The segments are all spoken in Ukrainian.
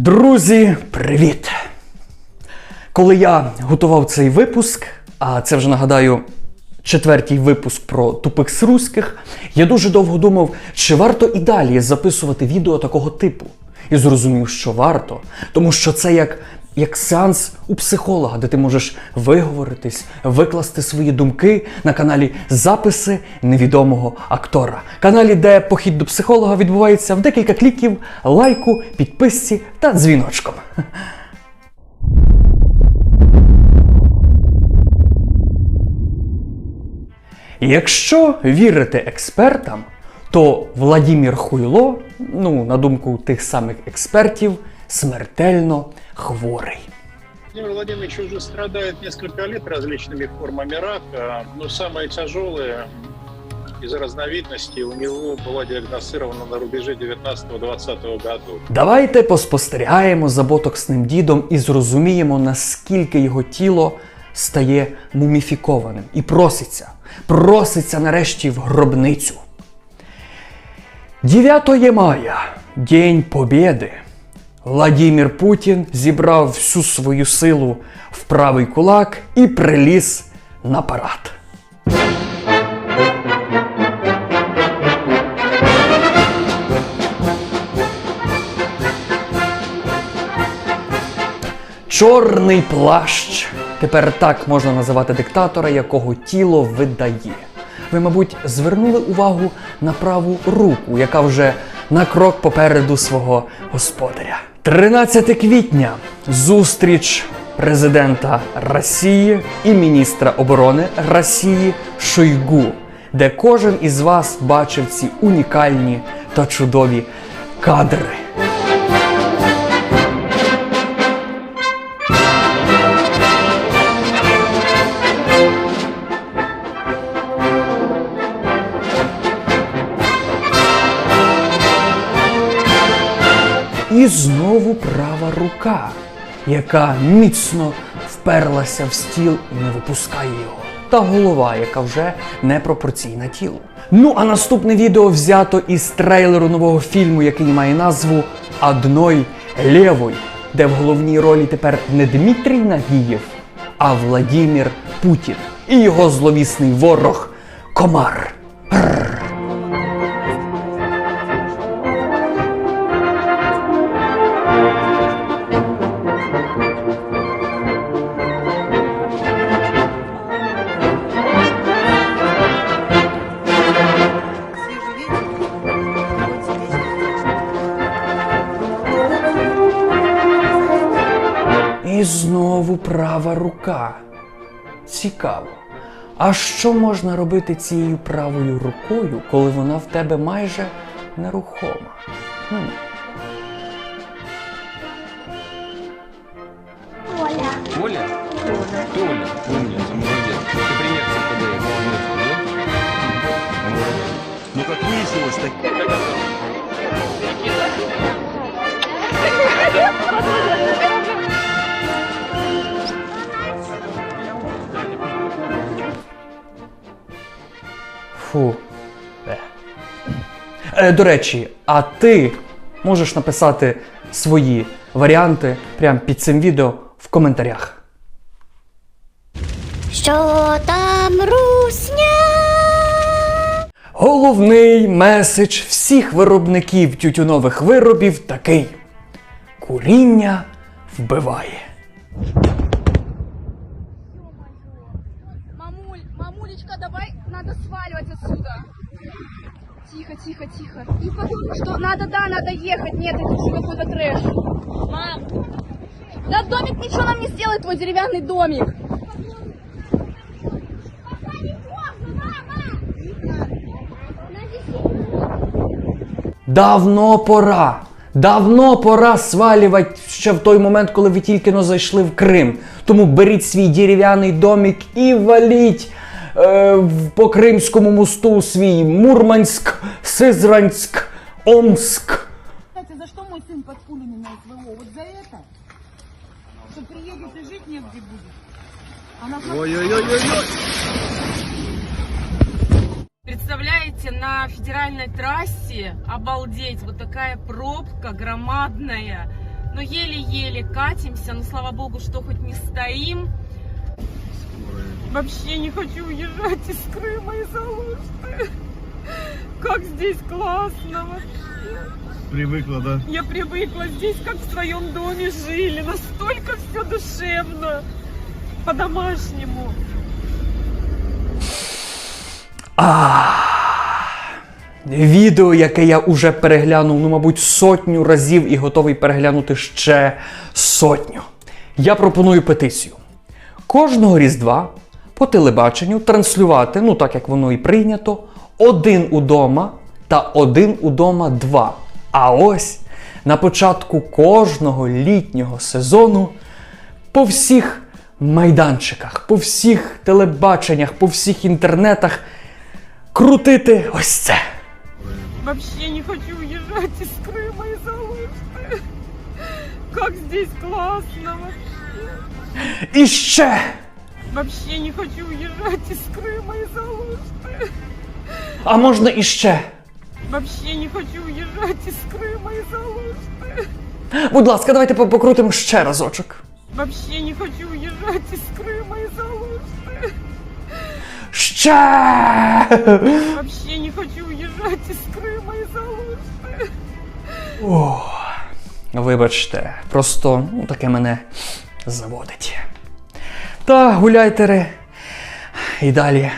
Друзі, привіт! Коли я готував цей випуск, а це вже нагадаю четвертій випуск про тупих з руських, я дуже довго думав, чи варто і далі записувати відео такого типу. І зрозумів, що варто, тому що це як, як сеанс у психолога, де ти можеш виговоритись, викласти свої думки на каналі Записи невідомого актора. Каналі, де похід до психолога відбувається в декілька кліків, лайку, підписці та дзвіночком. Якщо вірити експертам, то Владімір Хуйло, ну, на думку тих самих експертів, смертельно хворий. Владимир Владимирович уже страдает несколько лет различными формами рака, но самое тяжелое из разновидностей у него была диагностирована на рубеже 19-20 годов. Давайте поспостерігаємо за ботоксним дідом і зрозуміємо, наскільки його тіло стає муміфікованим і проситься, проситься нарешті в гробницю. 9 мая, День Побєди. Владимир Путін зібрав всю свою силу в правий кулак і приліз на парад. Чорний плащ. Тепер так можна називати диктатора, якого тіло видає. Ви, мабуть, звернули увагу на праву руку, яка вже на крок попереду свого господаря. 13 квітня зустріч президента Росії і міністра оборони Росії Шойгу, де кожен із вас бачив ці унікальні та чудові кадри. Знову права рука, яка міцно вперлася в стіл і не випускає його. Та голова, яка вже не пропорційна тілу. Ну а наступне відео взято із трейлеру нового фільму, який має назву Одной лєвой, де в головній ролі тепер не Дмитрій Нагієв, а Владімір Путін і його зловісний ворог Комар. Свежий права рука. Цікаво. А що можна робити цією правою рукою, коли вона в тебе майже нерухома? Хм. Оля? Толя. Умница, молодец. Ты пример подаешь. Да? Молодец. Ну, как выяснилось, так... Фу. Е. Е, до речі, а ти можеш написати свої варіанти прямо під цим відео в коментарях. Що там русня? Головний меседж всіх виробників тютюнових виробів такий: куріння вбиває. надо сваливать отсюда. Тихо, тихо, тихо. И потому что надо, да, надо ехать. Нет, это все какой-то трэш. Мам, да домик ничего нам не сделает, твой деревянный домик. Давно пора. Давно пора свалювати ще в той момент, коли ви тільки но зайшли в Крим. Тому беріть свій дерев'яний домик і валіть е, в- по Кримському мосту свій Мурманськ, Сизранськ, Омск. Кстати, за что мой сын под пулями на СВО? Вот за это? Что приедет и жить негде на Ой-ой-ой-ой-ой! Представляете, на федеральной трассе, обалдеть, вот такая пробка громадная. но еле-еле катимся, но слава богу, что хоть не стоим. Вообще не хочу уезжать из Крыма, из Алушты. Как здесь классно вообще. Привыкла, да? Я привыкла здесь, как в своем доме жили. Настолько все душевно. По-домашнему. Відео, яке я уже переглянув, ну, мабуть, сотню разів і готовий переглянути ще сотню. Я пропоную петицію. Кожного Різдва по телебаченню транслювати, ну так як воно і прийнято, один удома та один удома два. А ось на початку кожного літнього сезону по всіх майданчиках, по всіх телебаченнях, по всіх інтернетах крутити ось це. Вообще не хочу уезжать из Крыма, из Алушты. Как здесь классно вообще. І ще Вообще не хочу уезжать из Крыма, из Алушты. А можна іще? Вообще не хочу уезжать из Крыма, из Алушты. Будь ласка, давайте по- покрутимо ще разочок. Вообще не хочу уезжать из Крыма, из Алушты. Ще! Вообще не хочу уезжать из Крыма, из Алушты. Вибачте, просто ну, таке мене заводить. Та гуляйтери і далі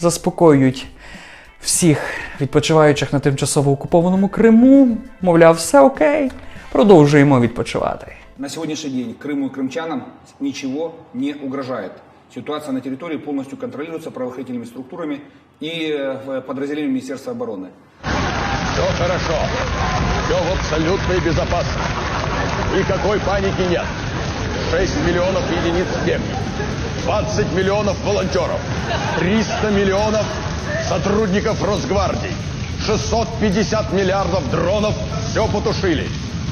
заспокоюють всіх відпочиваючих на тимчасово окупованому Криму. Мовляв, все окей, продовжуємо відпочивати. На сегодняшний день Крыму и крымчанам ничего не угрожает. Ситуация на территории полностью контролируется правоохранительными структурами и э, подразделениями Министерства обороны. Все хорошо. Все в абсолютной безопасности. Никакой паники нет. 6 миллионов единиц техники. 20 миллионов волонтеров. 300 миллионов сотрудников Росгвардии. 650 миллиардов дронов все потушили.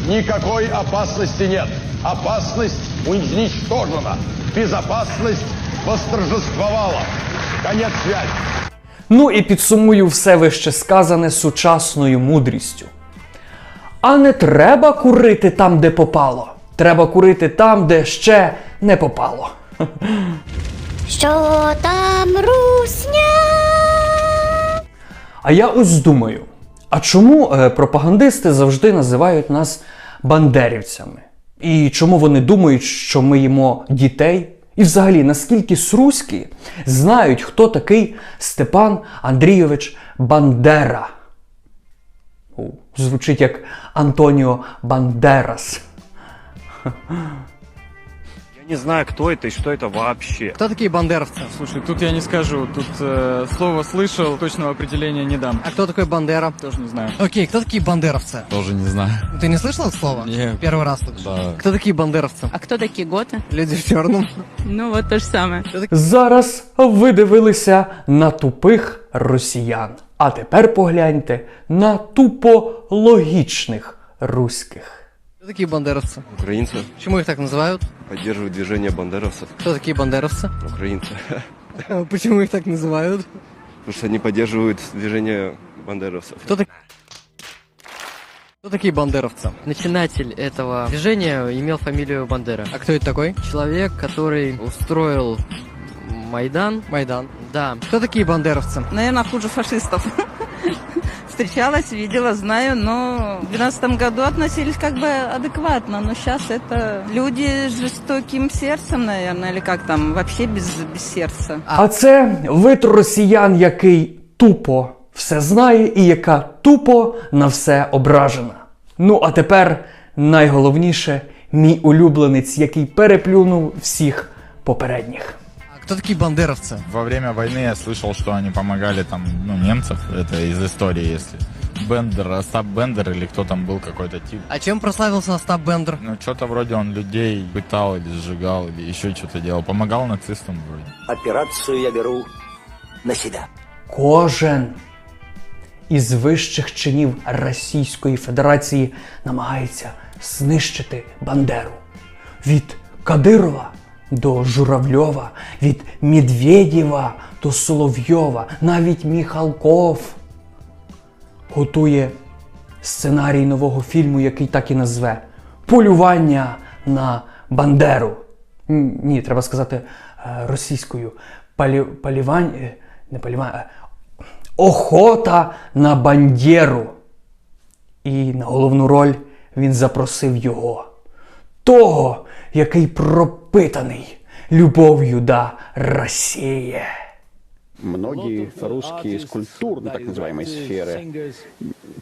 Никакой опасности нет. Опасность уничтожена. Безопасность восторжествовала. Конец связи. Ну і підсумую все вище сказане сучасною мудрістю. А не треба курити там, де попало. Треба курити там, де ще не попало. Що там русня? А я ось думаю: а чому е, пропагандисти завжди називають нас бандерівцями? І чому вони думають, що ми їмо дітей? І взагалі, наскільки сруські знають, хто такий Степан Андрійович Бандера? О, звучить як Антоніо Бандерас. Я не знаю, кто это и что это вообще. Кто такие бандеровцы? Слушай, тут я не скажу. Тут э, слово слышал, точного определения не дам. А кто такой Бандера? Тоже не знаю. Окей, кто такие бандеровцы? Тоже не знаю. Ты не слышал это слово? Нет. Первый раз слышу. Да. Кто такие бандеровцы? А кто такие готы? Люди в черном. Ну вот то же самое. Зараз ви дивилися на тупих росіян. А тепер погляньте на тупо-логічних руських. Кто такие бандеровцы? Украинцы Почему их так называют? поддерживают движение бандеровцев. Кто такие бандеровцы? Украинцы. Почему их так называют? Потому что они поддерживают движение бандеровцев. Кто, так... Кто такие бандеровцы? Начинатель этого движения имел фамилию Бандера. А кто это такой? Человек, который устроил Майдан. Майдан. Да. Кто такие бандеровцы? Наверное, хуже фашистов. Встречалась, видела, знаю, но в 12 году относились как бы адекватно, но сейчас это люди с жестоким сердцем, наверное, или как там, вообще без, без сердца. А це вид росіян, який тупо все знає і яка тупо на все ображена. Ну а тепер найголовніше мій улюбленець, який переплюнув всіх попередніх. А кто такие бандеровцы? Во время войны я слышал, что они помогали там, ну, немцев. Это из истории, если. Бендер, Остап Бендер или кто там был какой-то тип. А чем прославился Остап Бендер? Ну, что-то вроде он людей пытал или сжигал, или еще что-то делал. Помогал нацистам вроде. Операцию я беру на себя. Кожен із вищих чинів Російської Федерації намагається знищити Бандеру. Від Кадирова до Журавльова, від Медведєва до Соловйова, навіть Міхалков готує сценарій нового фільму, який так і назве полювання на Бандеру. Ні, треба сказати е, російською. Палі, палівань, е, не палівань, охота на Бандєру. І на головну роль він запросив його. Того, який пропитаний любов'ю до Росії. Многие русские из культурной, так называемой сферы,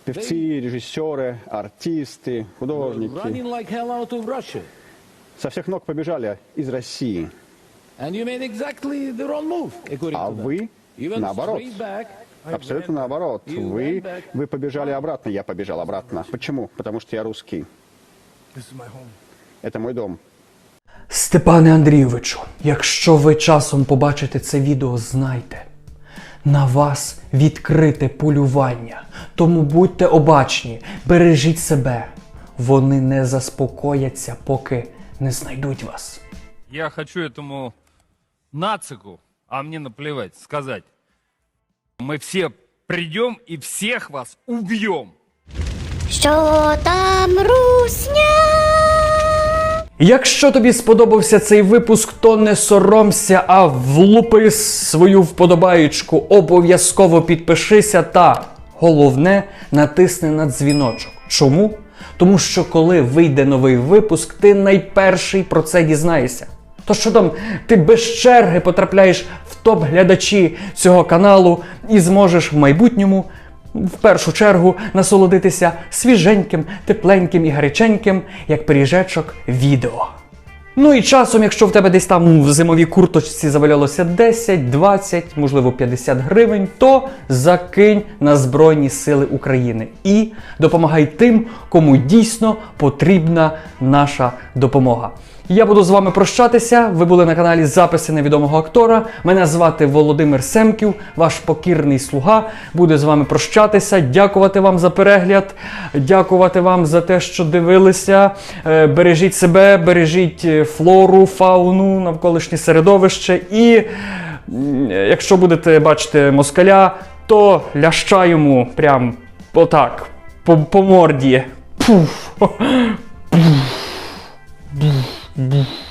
певцы, режиссеры, артисты, художники, со всех ног побежали из России. А вы наоборот. Абсолютно наоборот. Вы, вы побежали обратно, я побежал обратно. Почему? Потому что я русский. Это мой дом. Степане Андрійовичу, якщо ви часом побачите це відео, знайте, на вас відкрите полювання. Тому будьте обачні, бережіть себе. Вони не заспокояться, поки не знайдуть вас. Я хочу этому нацику, а мне наплевать, сказать. Мы все придем и всех вас убьем. Що там русня? Якщо тобі сподобався цей випуск, то не соромся, а влупи свою вподобаєчку, обов'язково підпишися та головне натисни на дзвіночок. Чому? Тому що коли вийде новий випуск, ти найперший про це дізнаєшся. То що там, ти без черги потрапляєш в топ глядачі цього каналу і зможеш в майбутньому в першу чергу насолодитися свіженьким, тепленьким і гаряченьким, як пиріжечок, відео. Ну і часом, якщо в тебе десь там в зимовій курточці завалялося 10, 20, можливо 50 гривень, то закинь на Збройні Сили України і допомагай тим, кому дійсно потрібна наша допомога. Я буду з вами прощатися. Ви були на каналі Записи невідомого актора. Мене звати Володимир Семків, ваш покірний слуга. Буде з вами прощатися. Дякувати вам за перегляд, дякувати вам за те, що дивилися. Е, Бережіть себе, бережіть е, флору, фауну, навколишнє середовище. І якщо будете бачити москаля, то ляща йому прям отак, по, по морді. Пуф. 嗯。